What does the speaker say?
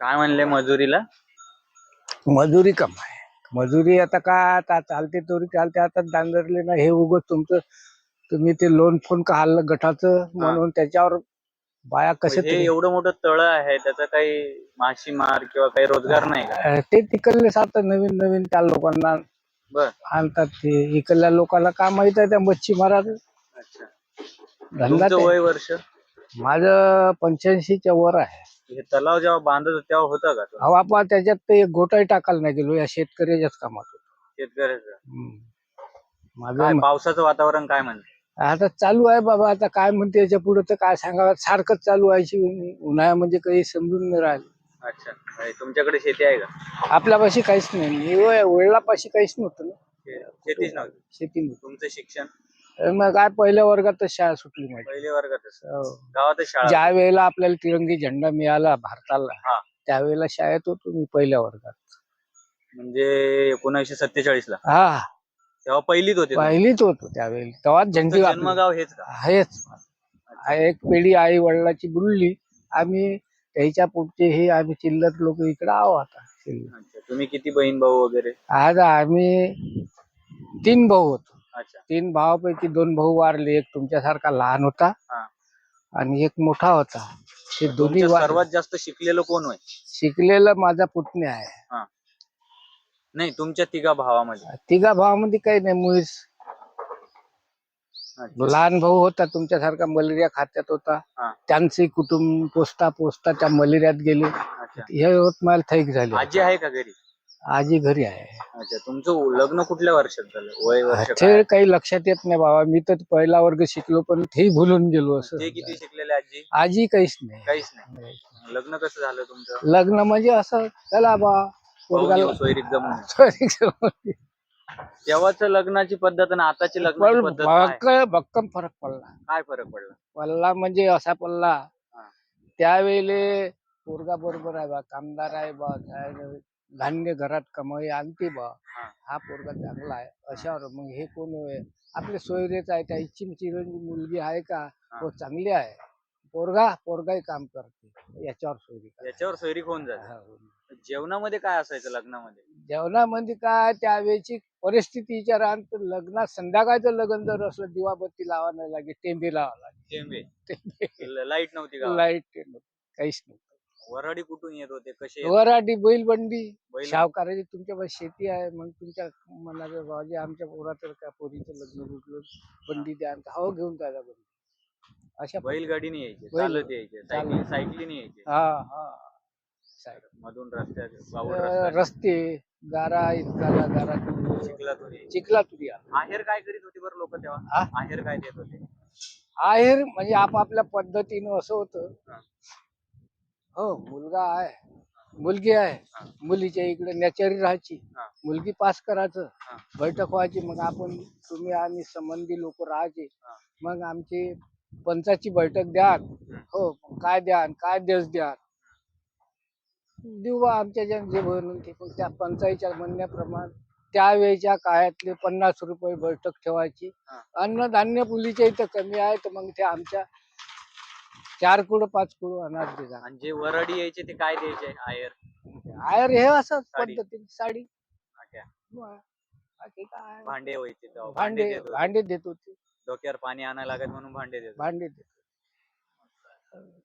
काय म्हणले मजुरीला? मजुरी कम आहे. मजुरी आता काय आता चालते तोरी चालते. आता दांगरले ना हे उगत तुमचं तुम्ही ते लोन फोन का हल्लं गटाचं म्हणून त्याच्यावर बाया कसे हे एवढं मोठं तळ आहे त्याचा काही मासेमार किंवा काही रोजगार नाही का? ते तिकडले आता नवीन नवीन त्या लोकांना बर. आणतात ते. इकडल्या लोकांना काय माहीत आहे त्या मच्छी मारायचं अच्छा. धंदा तुमचं ते- वय वर्ष? माझं पंच्याऐंशीच्या वर आहे. हे तलाव जेव्हा बांधत होते तेव्हा होतं का तो? अहो आपण त्याच्यात ते एक गोटाही टाकायला नाही गेलो या शेतकऱ्याच्याच कामात होतो. शेतकऱ्याचं. हम्म. काय माझं पावसाचं वातावरण काय म्हणते? आता चालू आहे बाबा आता काय म्हणते याच्यापुढे तर काय सांगावं? सारखंच चालू आहे उन्हाळ्या म्हणजे काही समजून नाही राहिलं. अच्छा. तुमच्याकडे शेती आहे का? आपल्यापाशी काहीच नाही. वडिलापाशी काहीच नव्हतं ना. शे- शेतीच नव्हती. शेती नव्हती. तुमचं शिक्षण? मग काय पहिल्या वर्गातच शाळा सुटली माझी. पहिल्या वर्गातच हो. गावातच शाळा. ज्या वेळेला आपल्याला तिरंगी झेंडा मिळाला भारताला. त्यावेळेला शाळेत होतो मी पहिल्या वर्गात. म्हणजे एकोणीसशे सत्तेचाळीस ला हा. तेव्हा पहिलीत होते तुम्ही. पहिलीच होतो त्यावेळी. तेव्हाच झेंडी तुमचं वापरली. जन्मगाव हेच का? आहेच एक पिढी आई वडिलाची बुडली. आम्ही त्याच्या पुढचे हे आम्ही चिल्लर लोक इकडे आहो आता. शिल्लक. अच्छा. तुम्ही किती बहीण भाऊ वगैरे? आज आम्ही तीन भाऊ होतो. तीन भावापैकी दोन भाऊ वारले एक तुमच्यासारखा लहान होता. आणि एक मोठा होता. ते दोन्ही तुमच्या वारले. सर्वात जास्त शिकलेलं कोण होय? शिकलेला माझा पुतण्या आहे. नाही तुमच्या तिघा भावामध्ये. तिघा भावामध्ये काही नाही मुळीच. अच्छा. लहान भाऊ होता तुमच्यासारखा मलेरिया खात्यात होता. हा. त्यांचे कुटुंब पोचता पोचता त्या मलेरियात गेले. अच्छा. हे यवतमाळ थैक झाले. आजी आहे का घरी? आजी घरी आहे. अच्छा तुमचं लग्न कुठल्या वर्षात झालं? वय वर्ष ते काय? काही लक्षात येत नाही बाबा. मी तर पहिला वर्ग शिकलो पण तेही भुलून गेलो असं. ते किती शिकलेले आजी? आजी काहीच नाही. काहीच नाही. लग्न कसं झालं तुमचं? लग्न म्हणजे असं चला बा जमून तेव्हाच लग्नाची पद्धत आणि आताची लग्नाची पण पद्धत काय? भक्क- भक्कम फरक पडला. काय फरक पडला? पडला म्हणजे असा पडला. हा. त्यावेळेले पोरगा बरोबर आहे बा कामदार आहे बा काय नाही, धान्य घरात कमाई आणते बा. हा. हा पोरगा चांगला आहे. अशावर मग हे कोण होय आपले सोयरेच आहे त्या इच्छिम चिरंजी मुलगी आहे का? तो चांगली आहे. पोरगा पोरगाही काम करते. याच्यावर सोयरी. याच्यावर सोयरीक होऊन जाते. हा. जेवणामध्ये काय असायचं लग्नामध्ये? जेवणामध्ये काय? त्यावेळेची परिस्थिती विचारा लग्नात संध्याकाळचं लग्न जर असलं दिवाबत्ती लावा नाही लागे टेंबे लावा टेंबे. लागे लाइट नव्हती का लाइट काहीच नाही वराडी कुठून येत होते कसे वराडी बैलबंडी बैल? शावकाराची तुमच्यापाशी शेती आहे मग तुमच्या मनाचं बाबाजी आमच्या पोराचं काय पोरीचं लग्न गुटलं बंडी द्या आणि हो घेऊन जायला बंडी अशा बैलगाडीने यायचे बैल- चालत यायचे सायकल. सायकलीने यायचे हा हा साहेब. मधून रस्त्यात बावड अं, रस्त्यात रस्ते गारा इतका गारा चिखलात होते. चिखला तुरी आहेर काय करीत होती बरं लोक हा? तेव्हा आहेर काय देत होते आहेर म्हणजे आपापल्या पद्धतीनं असं होतं हा. हो मुलगा आहे. मुलगी आहे. मुलीच्या इकडे नॅचरी राहायची. हा. मुलगी पास करायचं. हा. बैठक व्हायची. मग आपण तुम्ही आम्ही संबंधी लोक राहायचे. हा. मग आमची पंचाची बैठक द्या हो काय द्या काय देश द्या देऊ बा आमच्या ज्या जे बनून ते पण त्या पंचायतीच्या म्हणण्याप्रमाणे त्यावेळेच्या काळातले पन्नास रुपये बैठक ठेवायची. हा. अन्नधान्य पुलीच्या इथं कमी आहे तर मग ते आमच्या चार कुड पाच कुड अनाज देतात आणि जे वराडी यायचे ते काय द्यायचे आहेर आयर हे असं साडी. पद्धतीने साडी. बाकी काय भांडे व्हायचे तेव्हा भांडे देत होते. भांडे देत होते डोक्यावर पाणी आणायला लागत म्हणून भांडे देत होते. भांडे देत होते.